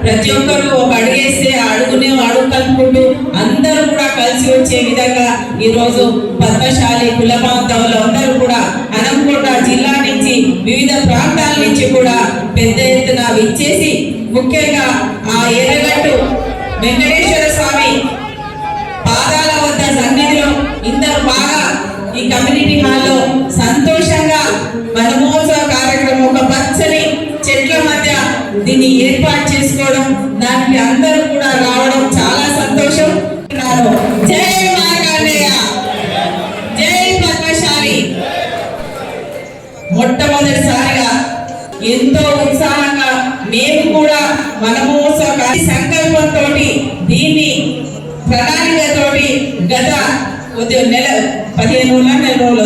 ప్రతి ఒక్కరు ఒక అడుగేస్తే అడుగునే అడుగు కలుపుకుంటూ అందరూ కూడా కలిసి వచ్చే విధంగా ఈరోజు పద్మశాలి కుల బాంధవులు అందరూ కూడా అనంకోట జిల్లా నుంచి వివిధ ప్రాంతాల నుంచి కూడా పెద్ద ఎత్తున విచ్చేసి ముఖ్యంగా ఆ ఎర్రగట్టు వెంకటేశ్వర స్వామి పాదాల వద్ద సన్నిధిలో ఇందరు బాగా ఈ కమ్యూనిటీ హాల్లో సంతోషంగా వనమహోత్సవ కార్యక్రమం ఒక పచ్చని చెట్ల మధ్య దీన్ని ఏర్పాటు చేసుకోవడం దానికి అందరూ కూడా రావడం చాలా సంతోషం. జై మార్కండేయ. జై పద్మశాలి మొట్టమొదటిసారిగా ఎంతో ఉత్సాహంగా మేము కూడా మనము సంకల్పంతో దీన్ని ప్రణాళికతోటి గత కొద్ది నెల పదిహేను నెల రోజులు